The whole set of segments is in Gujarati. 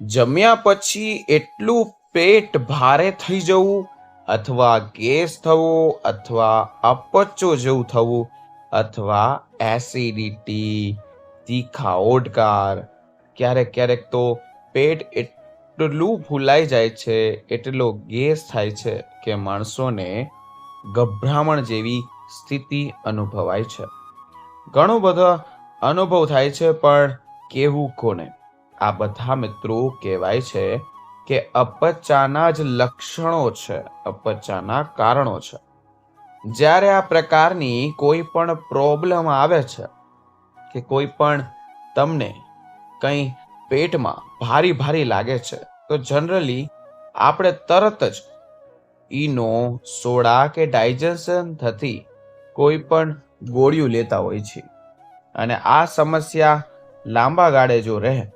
જમ્યા પછી એટલું પેટ ભારે થઈ જવું અથવા ગેસ થવો અથવા અપચો જેવું થવું અથવા એસિડિટી, તીખા ઓડકાર, ક્યારેક ક્યારેક તો પેટ એટલું ફૂલાઈ જાય છે, એટલો ગેસ થાય છે કે માણસોને ગભરામણ જેવી સ્થિતિ અનુભવાય છે. ઘણો બધો અનુભવ થાય છે, પણ કેવું કોને? આ બધા મિત્રો કહેવાય છે કે અપચાના જ લક્ષણો છે, અપચાના કારણો છે. જ્યારે આ પ્રકારની કોઈ પણ પ્રોબ્લેમ આવે છે, કે કોઈ પણ તમને કંઈ પેટમાં ભારી ભારી લાગે છે, તો જનરલી આપણે તરત જ ઈનો, સોડા કે ડાયજેશન થતી કોઈ પણ ગોળીઓ લેતા હોય છે અને આ સમસ્યા લાંબા ગાળે જો રહે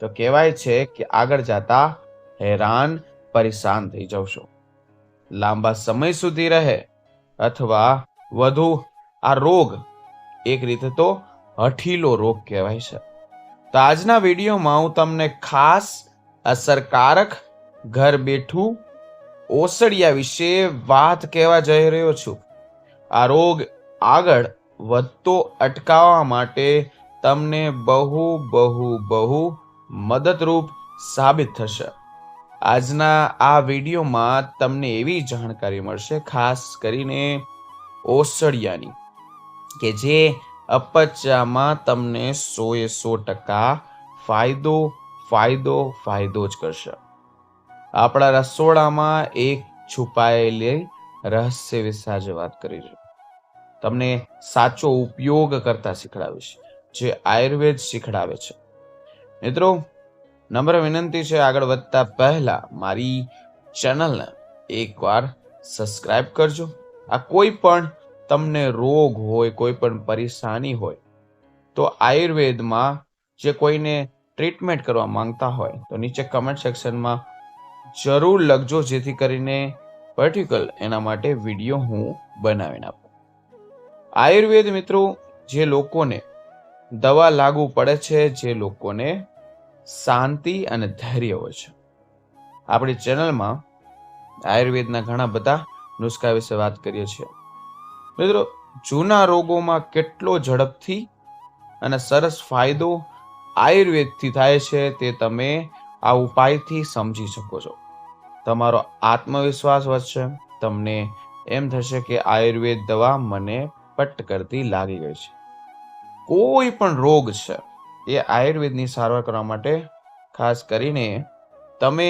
તો કહેવાય છે કે આગળ જતા હેરાન, પરેશાન થઈ જવશો. લાંબા સમય સુધી રહે અથવા વધુ આ રોગ એક રીતે તો હઠીલો રોગ કહેવાય છે. તો આજના વિડીયોમાં હું તમને ખાસ અસરકારક ઘર બેઠું ઓસડિયા વિશે વાત કહેવા જઈ રહ્યો છું. આ રોગ આગળ વધતો અટકાવવા માટે તમને બહુ બહુ બહુ મદદરૂપ સાબિત થશે. આજના આ વિડીયોમાં તમને એવી જાણકારી મળશે, ખાસ કરીને ઓસડિયાની, કે જે અપચામાં તમને સોએ સો ટકા ફાયદો ફાયદો ફાયદો જ કરશે. આપણા રસોડામાં એક છુપાયેલી રહસ્ય વિશે આજે વાત કરીશું તમને સાચો ઉપયોગ કરતા શીખડાવીશ, જે આયુર્વેદ શીખડાવે છે. મિત્રો, નમ્ર વિનંતી છે આગળ વધતા પહેલા મારી ચેનલને એકવાર સબસ્ક્રાઇબ કરજો. આ કોઈ પણ તમને રોગ હોય, કોઈ પણ પરેશાની હોય, તો આયુર્વેદમાં જે કોઈને ટ્રીટમેન્ટ કરવા માંગતા હોય, તો નીચે કમેન્ટ સેક્શનમાં જરૂર લખજો, જેથી કરીને પર્ટિક્યુલર એના માટે વીડિયો હું બનાવીને આપું. આયુર્વેદ મિત્રો, જે લોકોને દવા લાગુ પડે છે, જે લોકોને શાંતિ અને ધૈર્ય હોય છે. આપણી ચેનલમાં આયુર્વેદના ઘણા બધા નુસ્ખા વિશે વાત કરીએ છીએ. મિત્રો, જૂના રોગોમાં કેટલો ઝડપથી અને સરસ ફાયદો આયુર્વેદથી થાય છે તે તમે આ ઉપાયથી સમજી શકો છો. તમારો આત્મવિશ્વાસ વધશે, તમને એમ થશે કે આયુર્વેદ દવા મને પટ કરતી લાગી ગઈ છે. કોઈ પણ રોગ છે એ આયુર્વેદની સારવાર કરવા માટે ખાસ કરીને તમે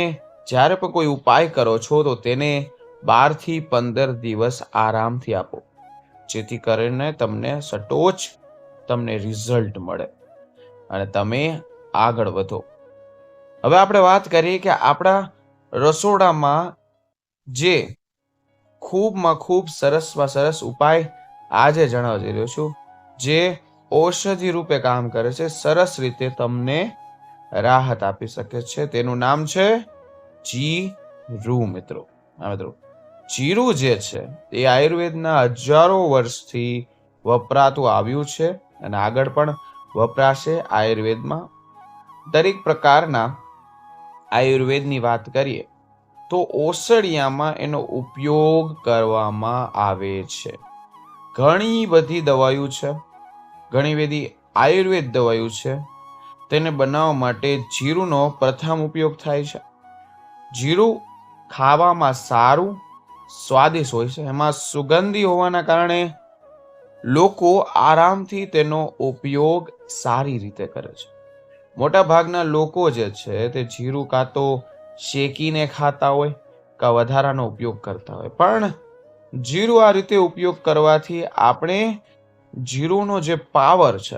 જ્યારે પણ કોઈ ઉપાય કરો છો, તો તેને બારથી પંદર દિવસ આરામથી આપો. જેથી કરીને તમને સટોચ તમને રિઝલ્ટ મળે અને તમે આગળ વધો. હવે આપણે વાત કરીએ કે આપણા રસોડામાં જે ખૂબમાં ખૂબ સરસમાં સરસ ઉપાય આજે જણાવી રહ્યો છું, જે ઔષધિ રૂપે કામ કરે છે, સરસ રીતે તમને રાહત આપી શકે છે. તેનું નામ છે જીરું મિત્રો. હા, મિત્રો. જીરું જે છે, એ આયુર્વેદના હજારો વર્ષથી વપરાતું આવ્યું છે અને આગળ પણ વપરાશે આયુર્વેદમાં. દરેક પ્રકારના આયુર્વેદની વાત કરીએ, તો ઓસડિયામાં એનો ઉપયોગ કરવામાં આવે છે. ઘણી બધી દવાઓ છે ઘણી બધી આયુર્વેદ દવાઓ છે. તેને બનાવવા માટે જીરુંનો પ્રથમ ઉપયોગ થાય છે. જીરું ખાવામાં સારું, સ્વાદિષ્ટ હોય છે. એમાં સુગંધી હોવાના કારણે લોકો આરામથી તેનો ઉપયોગ સારી રીતે કરે છે. મોટા ભાગના લોકો જે છે તે જીરું કાં તો શેકીને ખાતા હોય કાં વધારાનો ઉપયોગ કરતા હોય. પણ જીરું આ રીતે ઉપયોગ કરવાથી આપણે જીરુંનો જે પાવર છે,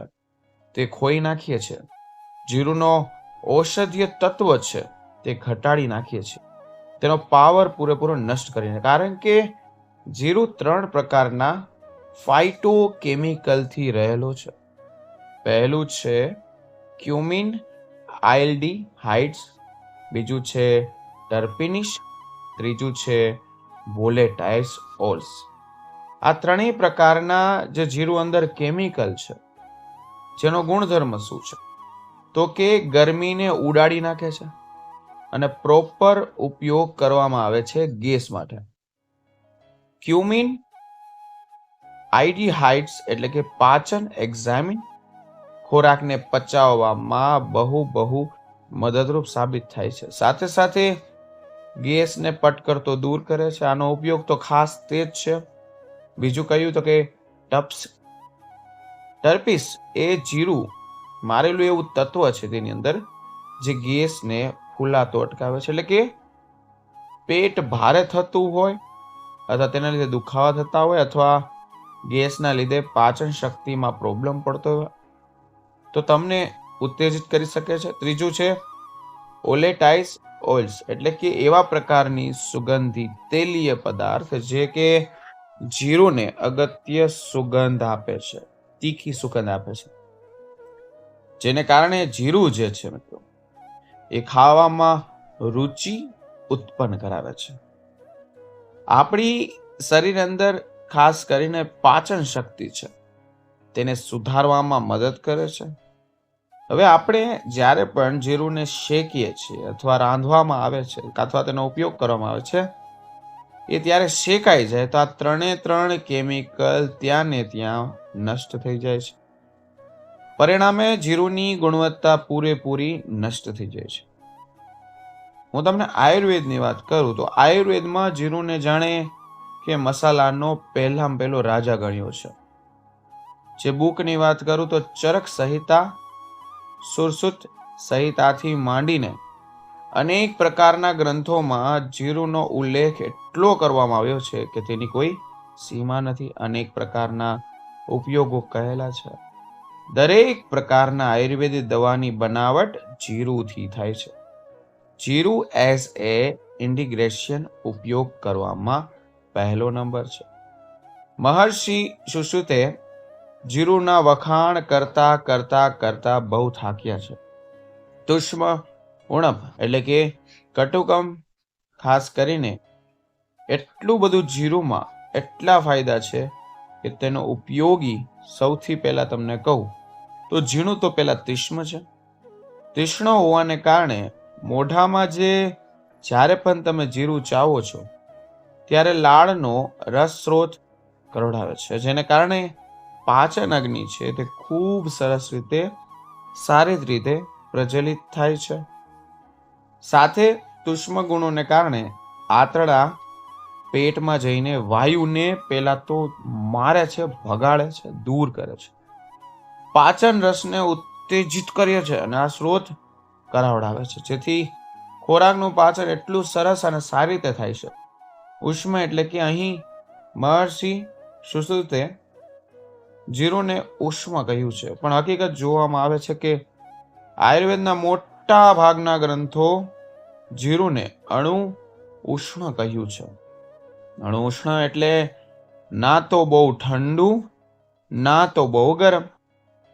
તે ખોઈ નાખીએ છીએ. જીરુંનો ઔષધીય તત્વ છે, તે ઘટાડી નાખીએ છીએ. તેનો પાવર પૂરેપૂરો નષ્ટ કરીને, કારણ કે જીરું ત્રણ પ્રકારના ફાઇટો કેમિકલથી રહેલો છે. પહેલું છે ક્યુમિન આઇલડી હાઇટ્સ બીજું છે ટર્પિનિશ ત્રીજું છે વોલેટાઇલ્સ ઓલ્સ આ ત્રણેય પ્રકારના જે જીરું અંદર કેમિકલ છે, જેનો ગુણધર્મ શું છે? તો કે ગરમીને ઉડાડી નાખે છે અને પ્રોપર ઉપયોગ કરવામાં આવે છે ગેસ માટે. ક્યુમિન આઈડીહાઇડ્સ એટલે કે પાચન એક્ઝામિન ખોરાકને પચાવવામાં બહુ બહુ મદદરૂપ સાબિત થાય છે. સાથે સાથે ગેસને પટકર તો દૂર કરે છે. આનો ઉપયોગ તો ખાસ તે જ છે બીજું કહ્યું તો કે, ટપ્સ, ટર્પિસ એ જીરું મારેલું એવું તત્વ છે તેની અંદર, જે ગેસને ફૂલાતો અટકાવે છે. એટલે કે, પેટ ભારે થતું હોય અથવા તેના લીધે દુખાવા થતા હોય અથવા ગેસના લીધે પાચન શક્તિમાં પ્રોબ્લેમ પડતો હોય, તો તમને ઉત્તેજિત કરી શકે છે. ત્રીજું છે, ઓલેટાઇસ ઓઇલ્સ એટલે કે એવા પ્રકારની સુગંધી તેલીય પદાર્થ, જે કે જીરુને અગત્ય સુગંધ આપે છે, તીખી સુગંધ આપે છે. જેને કારણે જીરું જે છે મિત્રો, એ ખાવામાં રુચિ ઉત્પન્ન કરાવે છે. આપણી શરીર અંદર ખાસ કરીને પાચન શક્તિ છે, તેને સુધારવામાં મદદ કરે છે. હવે આપણે જ્યારે પણ જીરુંને શેકીએ છીએ અથવા રાંધવામાં આવે છે અથવા તેનો ઉપયોગ કરવામાં આવે છે એ ત્યારે શેકાઈ જાય તો આ ત્રણે ત્રણ કેમિકલ ત્યાં ને ત્યાં નષ્ટ થઈ જાય છે. પરિણામે જીરુની ગુણવત્તા પૂરેપૂરી નષ્ટ થઈ જાય છે. હું તમને આયુર્વેદની વાત કરું તો આયુર્વેદમાં જીરુને જાણે કે મસાલાનો પહેલામાં પહેલો રાજા ગણ્યો છે. જે બુકની વાત કરું તો ચરક સંહિતા, સુરસુત સંહિતાથી માંડીને અનેક પ્રકારના ગ્રંથોમાં જીરુનો ઉલ્લેખ એટલો કરવામાં આવ્યો છે કે તેની કોઈ સીમા નથી. અનેક પ્રકારના ઉપયોગો કહેલા છે. દરેક પ્રકારના આયુર્વેદિક દવાની બનાવટ જીરુથી થાય છે. જીરુ એસ એ ઇન્ટિગ્રેશન ઉપયોગ કરવામાં પહેલો નંબર છે. મહર્ષિ સુશ્રુતે જીરુના વખાણ કરતા કરતા કરતા બહુ થાક્યા છે. તુષ્મ ઉણપ. એટલે કે કટુકમ, ખાસ કરીને એટલું બધું જીરુમાં એટલા ફાયદા છે કે તેનો ઉપયોગી સૌથી પહેલાં તમને કહું, તો ઝીણું તો પહેલાં તીક્ષ્ણ છે. તીક્ષ્ણ હોવાને કારણે મોઢામાં જે જ્યારે પણ તમે જીરું ચાવો છો, ત્યારે લાળનો રસ સ્ત્રોત કરોડાવે છે, જેને કારણે પાચન અગ્નિ છે તે ખૂબ સરસ રીતે, સારી રીતે પ્રજ્વલિત થાય છે. સાથે તુષ્મ ગુણોને કારણે આંતરડા પેટમાં જઈને વાયુને પહેલાં તો મારે છે, ભગાડે છે, દૂર કરે છે. પાચન રસને ઉત્તેજિત કરે છે અને આ સ્ત્રોત કરાવડાવે છે. જેથી ખોરાકનું પાચન એટલું સરસ અને સારી રીતે થાય છે. ઉષ્મ એટલે કે અહીં મહર્ષિ સુશ્રુતે જીરોને ઉષ્મ કહ્યું છે. પણ હકીકત જોવામાં આવે છે કે આયુર્વેદના મોટા ભાગના ગ્રંથો જીરુને અણુ ઉષ્ણ કહ્યું છે. અણુ ઉષ્ણ એટલે ના તો બહુ ઠંડુ, ના તો બહુ ગરમ.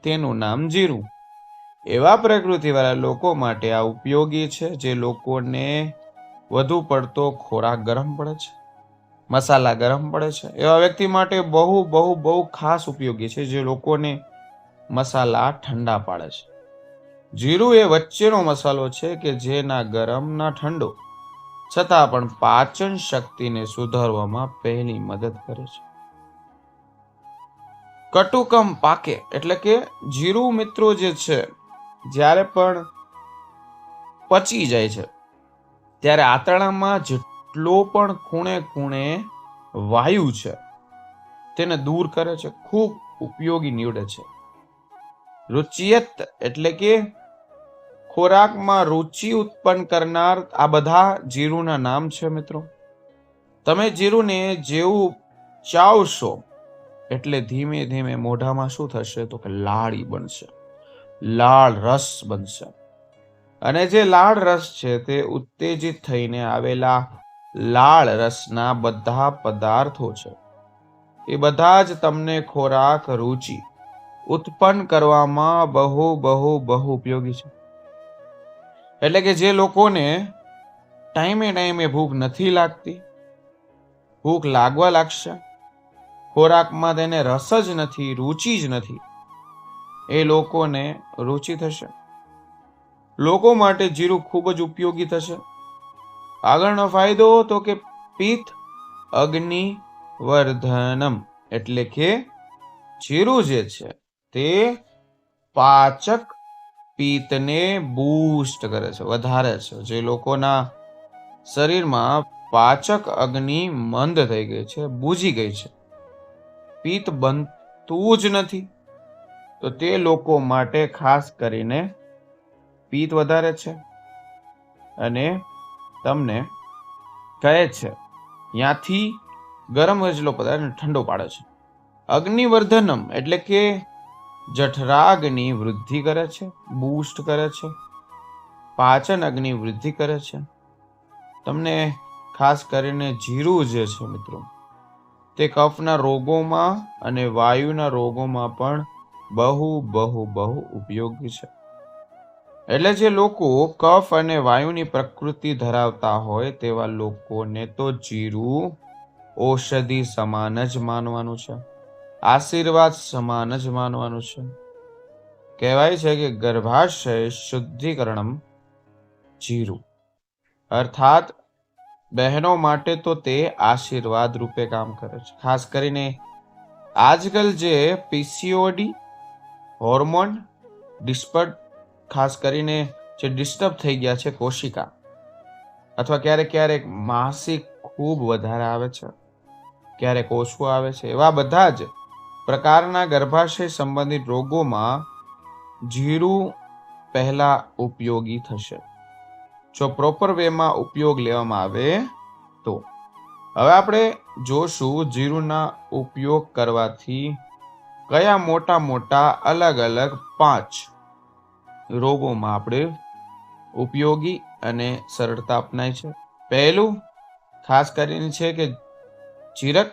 તેનું નામ જીરું. એવા પ્રકૃતિવાળા લોકો માટે આ ઉપયોગી છે જે લોકોને વધુ પડતો ખોરાક ગરમ પડે છે, મસાલા ગરમ પડે છે. એવા વ્યક્તિ માટે બહુ બહુ બહુ ખાસ ઉપયોગી છે જે લોકોને મસાલા ઠંડા પાડે છે. જીરું એ વચ્ચેનો મસાલો છે કે જે ના ગરમ ના ઠંડો, છતાં પણ પાચન શક્તિને સુધારવામાં પહેલી મદદ કરે છે. કટુકમ પાકે એટલે કે જીરું મિત્રો જે છે, જ્યારે પણ પચી જાય છે, ત્યારે આંતરડામાં જેટલો પણ ખૂણે ખૂણે વાયુ છે, તેને દૂર કરે છે. ખૂબ ઉપયોગી નીવડે છે. રુચિયત એટલે કે ખોરાકમાં રુચિ ઉત્પન્ન કરનાર આ બધા જીરુના નામ છે મિત્રો. તમે જીરુને જેવું ચાવશો એટલે ધીમે ધીમે મોઢામાં શું થશે તો કે લાળી બનશે. લાળ રસ બનશે. અને જે લાળ રસ છે તે ઉત્તેજિત થઈને આવેલા લાળ રસના બધા પદાર્થો છે. એ બધા જ તમને ખોરાક રુચિ ઉત્પન્ન કરવામાં બહુ બહુ બહુ ઉપયોગી છે. એટલે કે જે લોકોને ટાઈમે ટાઈમે ભૂખ નથી લાગતી, ભૂખ લાગવા લાગશે, ખોરાકમાં તેને રસ જ નથી, રુચિ જ નથી, એ લોકોને રુચિ થશે. લોકો માટે જીરું ખૂબ જ ઉપયોગી થશે. આગળનો ફાયદો તો કે પિત્ત અગ્નિ વર્ધનમ એટલે કે જીરું જે છે તે પાચક પિત્તને બૂસ્ટ કરે છે, વધારે છે. જે લોકોના શરીરમાં પાચક અગ્નિ મંદ થઈ ગઈ છે બૂજી ગઈ છે. પિત્ત બનતું જ નથી. તો તે લોકો માટે ખાસ કરીને પિત્ત વધારે છે અને તમને કહે છે ત્યાંથી ગરમ ગજલો પદાર્થ ઠંડો પાડે છે. અગ્નિવર્ધનમ એટલે કે જઠરાગ્નિ વૃદ્ધિ કરે છે, બૂસ્ટ કરે છે, પાચન અગ્નિ વૃદ્ધિ કરે છે. તમને ખાસ કરીને જીરું જે છે મિત્રો, તે કફના રોગોમાં અને વાયુના રોગોમાં પણ બહુ બહુ બહુ ઉપયોગી છે. એટલે જે લોકો કફ અને વાયુની પ્રકૃતિ ધરાવતા હોય તેવા લોકોને તો જીરું ઔષધિ સમાન જ માનવાનું છે. આશીર્વાદ સમાન જ માનવાનું છે. કહેવાય છે કે ગર્ભાશય શુદ્ધિકરણમ જીરું. અર્થાત, બહેનો માટે તો તે આશીર્વાદ રૂપે કામ કરે છે. ખાસ કરીને આજકાલ જે પીસીઓડી હોર્મોન ડિસ્પર્ટ ખાસ કરીને જે ડિસ્ટર્બ થઈ ગયા છે કોશિકા, અથવા ક્યારેક ક્યારેક માસિક ખૂબ વધારે આવે છે. ક્યારેક ઓછું આવે છે. એવા બધા જ પ્રકારના ગર્ભાશય સંબંધિત રોગોમાં જીરું પહેલા ઉપયોગી થશે. જો પ્રોપર વેમાં ઉપયોગ લેવામાં આવે તો. હવે આપણે જોશું જીરુંના ઉપયોગ કરવાથી કયા મોટા મોટા અલગ અલગ પાંચ રોગોમાં આપણે ઉપયોગી અને સરળતા અપનાય છે. પહેલું ખાસ કરીને છે કે ચિરક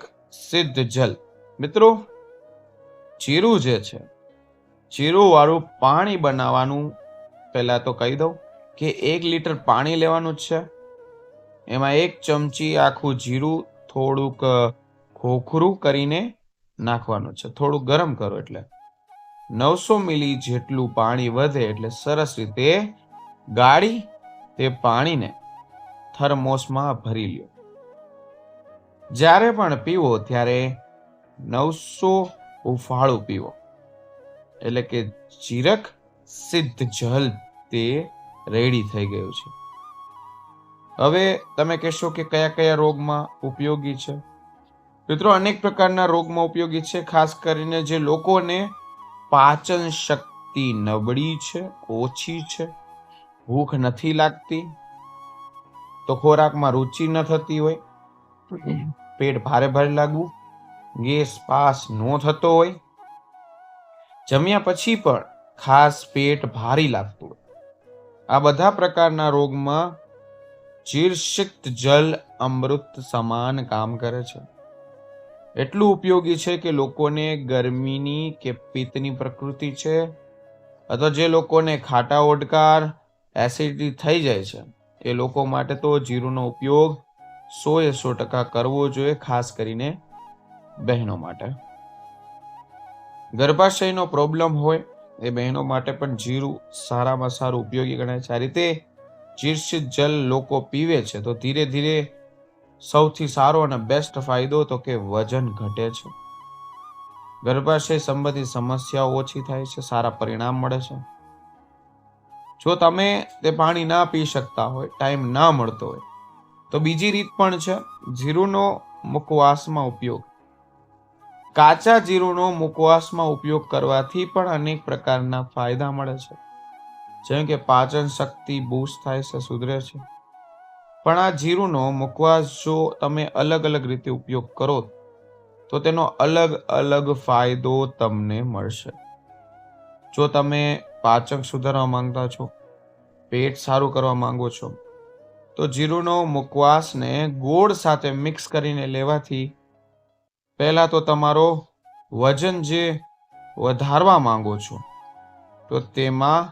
સિદ્ધ જલ. મિત્રો જીરું જે છે જીરુંવાળું પાણી બનાવવાનું પહેલાં તો કહી દઉં કે એક લીટર પાણી લેવાનું છે. એમાં એક ચમચી આખું જીરું થોડુંક ખોખરું કરીને નાખવાનું છે. થોડું ગરમ કરો એટલે. નવસો મિલી જેટલું પાણી વધે એટલે સરસ રીતે ગાળી તે પાણીને થર્મોસમાં ભરી લ્યો. જ્યારે પણ પીવો ત્યારે નવસો ઉફાળું પીવો. એટલે કે ચિરક સિદ્ધ જલ તે રેડી થઈ ગયું છે. હવે તમે કહેશો કે કયા કયા રોગમાં ઉપયોગી છે? મિત્રો અનેક પ્રકારના રોગમાં ઉપયોગી છે ખાસ કરીને જે લોકોને પાચન શક્તિ નબળી છે ઓછી છે ભૂખ નથી લાગતી તો ખોરાકમાં રુચિ ન થતી હોય પેટ ભારે ભારે લાગવું ગેસ પાસ ન થતો હોય. જમ્યા પછી પણ ખાસ પેટ ભારી લાગતું હોય. આ બધા પ્રકારના રોગમાં ચીર્ષિત જલ અમૃત સમાન કામ કરે છે. એટલું ઉપયોગી છે કે લોકોને ગરમીની કે પિત્તની પ્રકૃતિ છે અથવા જે લોકોને ખાટા ઓડકાર, એસિડિટી થઈ જાય છે, એ લોકો માટે તો જીરુંનો ઉપયોગ સો એ સો ટકા કરવો જોઈએ, ખાસ કરીને બહેનો માટે. ગર્ભાશયનો પ્રોબ્લેમ હોય એ બહેનો માટે પણ જીરું સારામાં સારું ઉપયોગી ગણાય છે. આ રીતે ચીર્ષિત જલ લોકો પીવે છે તો ધીરે ધીરે સૌથી સારો અને બેસ્ટ ફાયદો તો કે વજન ઘટે છે. ગર્ભાશય સંબંધિત સમસ્યાઓ ઓછી થાય છે, સારા પરિણામ મળે છે. જો તમે તે પાણી ના પી શકતા હોય ટાઈમ ના મળતો હોય, તો બીજી રીત પણ છે. જીરુંનો મુખવાસમાં ઉપયોગ કાચા જીરુંનો મુખવાસમાં ઉપયોગ કરવાથી પણ અનેક પ્રકારના ફાયદા મળે છે. જેમ કે પાચન શક્તિ બૂસ્ટ થાય છે, સુધરે છે. પણ આ જીરુંનો મુખવાસ જો તમે અલગ અલગ રીતે ઉપયોગ કરો, તો તેનો અલગ અલગ ફાયદો તમને મળશે. જો તમે પાચક સુધારવા માંગતા છો, પેટ સારું કરવા માંગો છો, તો જીરુંનો મુખવાસને ગોળ સાથે મિક્સ કરીને લેવાથી પહેલાં તો તમારો વજન જે વધારવા માંગો છો, તો તેમાં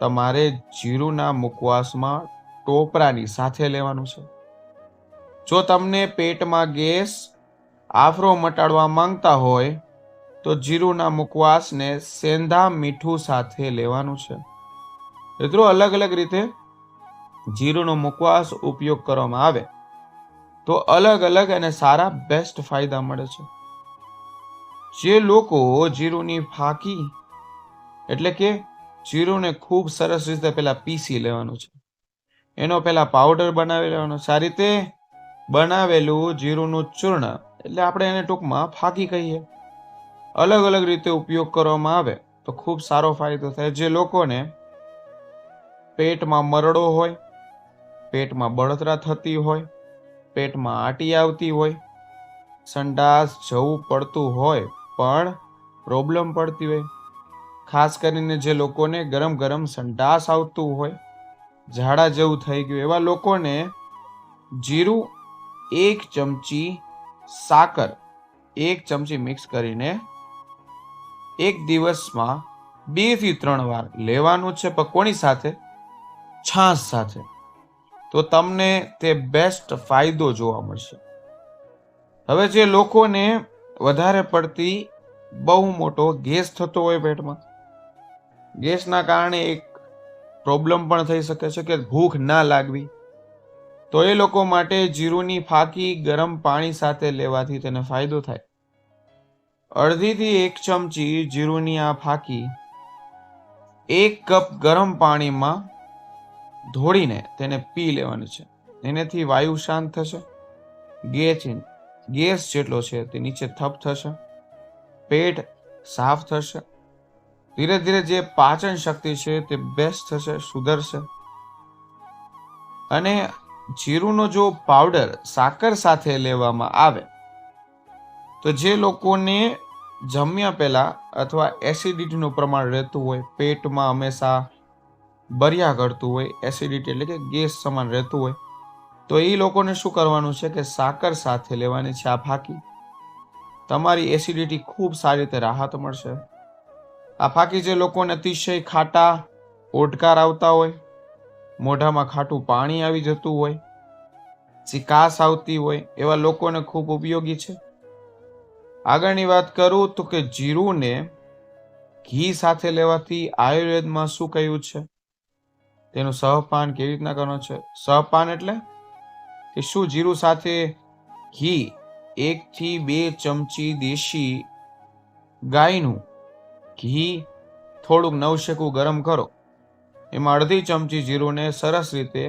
તમારે જીરુંના મુકવાસમાં ટોપરાની સાથે લેવાનું છે. જો તમને પેટમાં ગેસ આફરો મટાડવા માંગતા હોય, તો જીરુંના મુકવાસને સેંધા મીઠું સાથે લેવાનું છે. મિત્રો અલગ અલગ રીતે જીરુનો મુકવાસ ઉપયોગ કરવામાં આવે. તો અલગ અલગ અને સારા બેસ્ટ ફાયદા મળે છે. જે લોકો જીરુની ફાકી, એટલે કે જીરુને ખૂબ સરસ રીતે પહેલાં પીસી લેવાનું છે. એનો પહેલાં પાવડર બનાવી લેવાનો આ રીતે બનાવેલું જીરુનું ચૂર્ણ, એટલે આપણે એને ટૂંકમાં ફાકી કહીએ. અલગ અલગ રીતે ઉપયોગ કરવામાં આવે, તો ખૂબ સારો ફાયદો થાય. જે લોકોને પેટમાં મરડો હોય, પેટમાં બળતરા થતી હોય પેટમાં આટી આવતી હોય, સંડાસ જવું પડતું હોય, પણ પ્રોબ્લેમ પડતી હોય. ખાસ કરીને જે લોકોને ગરમ ગરમ સંડાસ આવતું હોય, ઝાડા જેવું થઈ ગયું, એવા લોકોને જીરું એક ચમચી સાકર એક ચમચી મિક્સ કરીને એક દિવસમાં બેથી ત્રણ વાર લેવાનું છે પકોની સાથે? છાશ સાથે. તો તમને તે બેસ્ટ ફાયદો જોવા મળશે. હવે જે લોકોને વધારે પડતી બહુ મોટો ગેસ થતો હોય પેટમાં, ગેસના કારણે એક પ્રોબ્લેમ પણ થઈ શકે છે કે ભૂખ ના લાગવી, તો એ લોકો માટે જીરુની ફાકી ગરમ પાણી સાથે લેવાથી તેને ફાયદો થાય. અડધીથી એક ચમચી જીરુની આ ફાકી એક કપ ગરમ પાણીમાં ધોળીને તેને પી લેવાની છે. એનેથી વાયુ શાંત થશે. ગેસ ગેસ જેટલો છે તે નીચે થપ થશે. પેટ સાફ થશે. ધીરે ધીરે જે પાચન શક્તિ છે તે બેસ્ટ થશે, સુધરશે. અને જીરુનો જો પાવડર સાકર સાથે લેવામાં આવે, તો જે લોકોને જમ્યા પહેલા અથવા એસિડિટીનું પ્રમાણ રહેતું હોય, પેટમાં હંમેશા બરિયા કરતું હોય એસિડિટી એટલે કે ગેસ સમાન રહેતું હોય, તો એ લોકોને શું કરવાનું છે કે સાકર સાથે લેવાની છે આ ફાકી. તમારી એસિડિટી ખૂબ સારી રીતે રાહત મળશે. આ ફાકી જે લોકોને અતિશય ખાટા ઓડકાર આવતા હોય, મોઢામાં ખાટું પાણી આવી જતું હોય ચિકાસ આવતી હોય, એવા લોકોને ખૂબ ઉપયોગી છે. આગળની વાત કરું તો કે જીરુંને ઘી સાથે લેવાથી આયુર્વેદમાં શું કહ્યું છે? તેનું સહપાન કેવી રીતના કરવાનું છે? સહપાન એટલે કે શું? જીરું સાથે ઘી, એકથી બે ચમચી દેશી ગાયનું ઘી થોડુંક નવશેકું ગરમ કરો. એમાં અડધી ચમચી જીરુંને સરસ રીતે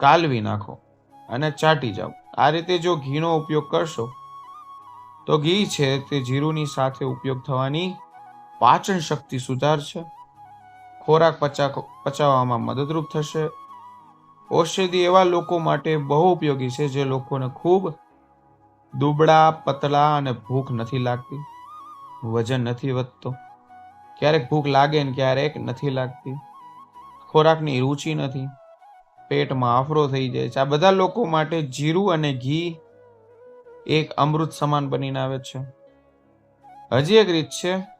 કાલવી નાખો અને ચાટી જાઓ. આ રીતે જો ઘીનો ઉપયોગ કરશો, તો ઘી છે તે જીરુંની સાથે ઉપયોગ થવાની પાચન શક્તિ સુધારશે. ખોરાક પચા પચાવવામાં મદદરૂપ થશે. ઔષધિ એવા લોકો માટે બહુ ઉપયોગી છે જે લોકોને ખૂબ દુબળા, પતલા અને ભૂખ નથી લાગતી. વજન નથી વધતો. ક્યારેક ભૂખ લાગે ને ક્યારેક નથી લાગતી. ખોરાકની રુચિ નથી. પેટમાં આફરો થઈ જાય છે. આ બધા લોકો માટે જીરું અને ઘી એક અમૃત સમાન બનીને આવે છે. હજી એક રીત છે.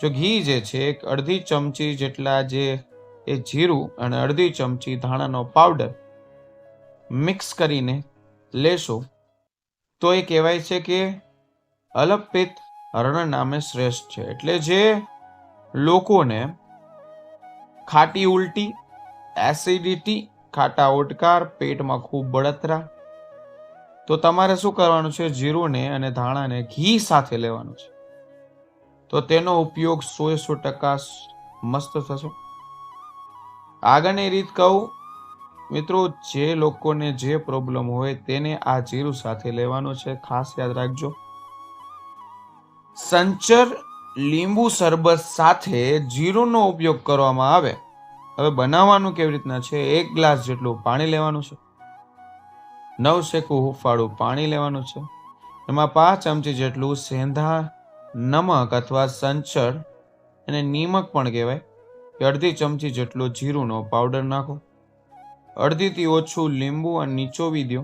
જો ઘી જે છે, એક અડધી ચમચી જેટલા જે એ જીરું અને અડધી ચમચી ધાણાનો પાવડર મિક્સ કરીને લેશો, તો એ કહેવાય છે કે અલપિત હરણ નામે શ્રેષ્ઠ છે. એટલે જે લોકોને ખાટી ઉલટી એસિડિટી ખાટા ઓટકાર, પેટમાં ખૂબ બળતરા, તો તમારે શું કરવાનું છે? જીરુંને અને ધાણાને ઘી સાથે લેવાનું છે. તો તેનો ઉપયોગ સો સો ટકા મસ્ત થશે. આગળની રીત કહું, મિત્રો, જે લોકોને જે પ્રોબ્લેમ હોય તેને આ જીરું સાથે લેવાનું છે. ખાસ યાદ રાખજો. સંચર લીંબુ શરબત સાથે જીરુંનો ઉપયોગ કરવામાં આવે. હવે બનાવવાનું કેવી રીતના છે? એક ગ્લાસ જેટલું પાણી લેવાનું છે. નવ શેકું હુફાળું પાણી લેવાનું છે. એમાં પાંચ ચમચી જેટલું સેંધા નમક અથવા સંચર એને નિમક પણ કહેવાય. કે અડધી ચમચી જેટલો જીરુંનો પાવડર નાખો. અડધીથી ઓછું લીંબુ અને નીચોવી દો.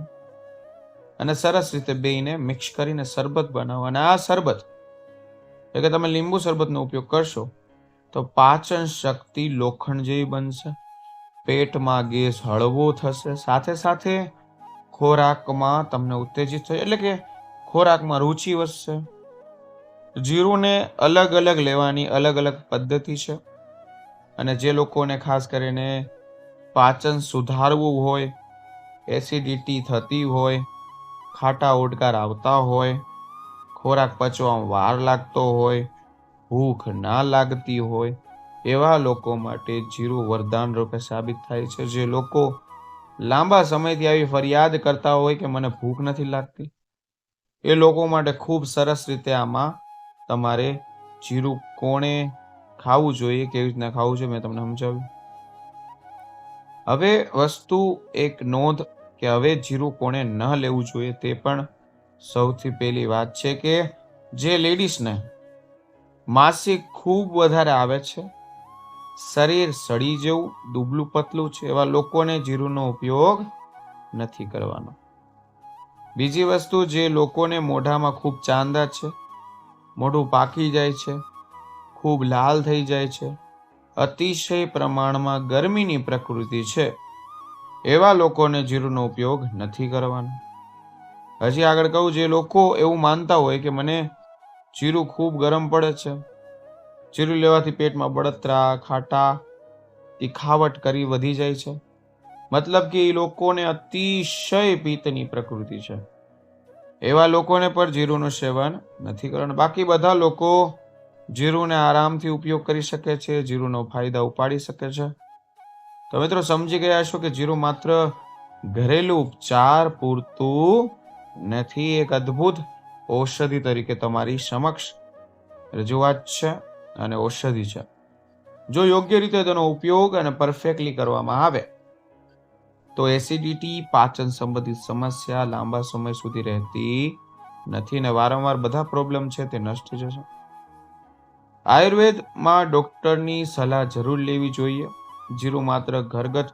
અને સરસ રીતે બેઈને મિક્સ કરીને શરબત બનાવો. અને આ શરબત એટલે કે તમે લીંબુ શરબતનો ઉપયોગ કરશો, તો પાચન શક્તિ લોખંડ જેવી બનશે. પેટમાં ગેસ હળવો થશે. સાથે સાથે ખોરાકમાં તમને ઉત્તેજિત થશે એટલે કે ખોરાકમાં રુચિ વધશે. જીરુંને અલગ અલગ લેવાની અલગ અલગ પદ્ધતિ છે. અને જે લોકોને ખાસ કરીને પાચન સુધારવું હોય, એસિડિટી થતી હોય, ખાટા ઓડકાર આવતા હોય, ખોરાક પચવામાં વાર લાગતો હોય, ભૂખ ના લાગતી હોય, એવા લોકો માટે જીરું વરદાન રૂપે સાબિત થાય છે. જે લોકો લાંબા સમયથી આવી ફરિયાદ કરતા હોય કે મને ભૂખ નથી લાગતી, એ લોકો માટે ખૂબ સરસ રીતે આમાં તમારે જીરું કોણે ખાવું જોઈએ, કેવી રીતના ખાવું છે, મેં તમને સમજાવ્યું. હવે વસ્તુ એક નોંધ કે હવે જીરું કોણે ન લેવું જોઈએ, તે પણ સૌથી પહેલી વાત છે કે જે લેડીઝને માસિક ખૂબ વધારે આવે છે, શરીર સડી જેવું, દુબલું પતલું છે, એવા લોકોને જીરુંનો ઉપયોગ નથી કરવાનો. બીજી વસ્તુ, જે લોકોને મોઢામાં ખૂબ ચાંદા છે મોઢું પાકી જાય છે, ખૂબ લાલ થઈ જાય છે. અતિશય પ્રમાણમાં ગરમીની પ્રકૃતિ છે. એવા લોકોને જીરુંનો ઉપયોગ નથી કરવાનો. હજી આગળ કહું, જે લોકો એવું માનતા હોય કે મને જીરું ખૂબ ગરમ પડે છે, જીરું લેવાથી પેટમાં બળતરા, ખાટા, તીખાવટ કરી વધી જાય છે. મતલબ કે એ લોકોને અતિશય પિત્તની પ્રકૃતિ છે. એવા લોકોને પણ જીરુંનું સેવન નથી કરવાનું. બાકી બધા લોકો જીરુંને આરામથી ઉપયોગ કરી શકે છે, જીરુંનો ફાયદા ઉપાડી શકે છે. તો મિત્રો સમજી ગયા છો કે જીરું માત્ર ઘરેલું ઉપચાર પૂરતું નથી, એક અદ્ભુત ઔષધિ તરીકે તમારી સમક્ષ રજૂઆત છે અને ઔષધિ છે. જો યોગ્ય રીતે તેનો ઉપયોગ અને પરફેક્ટલી કરવામાં આવે તો એસિડિટી પાચન સંબંધિત સમસ્યા લાંબા સમય સુધી રહેતી નથી ને વારંવાર બધા પ્રોબ્લેમ છે તે નષ્ટ જશે. આયુર્વેદમાં ડોક્ટરની સલાહ જરૂર લેવી જોઈએ. જીરું માત્ર ઘરગત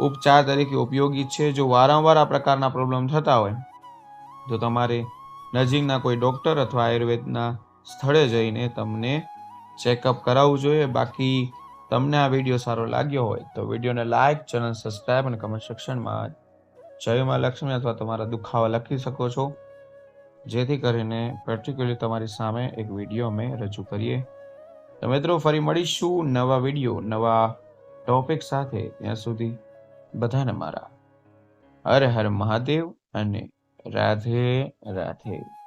ઉપચાર તરીકે ઉપયોગી છે. જો વારંવાર આ પ્રકારના પ્રોબ્લેમ થતા હોય, તો તમારે નજીકના કોઈ ડોક્ટર અથવા આયુર્વેદના સ્થળે જઈને તમને ચેકઅપ કરાવવું જોઈએ. બાકી તમને આ વીડિયો સારો લાગ્યો હોય તો વિડીયોને લાઇક ચેનલ સબસ્ક્રાઈબ અને કમેન્ટ સેક્શનમાં જય માં લક્ષ્મી અથવા તમારા દુખાવા લખી શકો છો. જેથી કરીને પર્ટિક્યુલરલી તમારી સામે એક વીડિયો અમે રજૂ કરીએ. તો મિત્રો, ફરી મળીશું નવા વીડિયો, નવા ટોપિક સાથે. ત્યાં સુધી બધાને મારા હર હર મહાદેવ અને રાધે રાધે.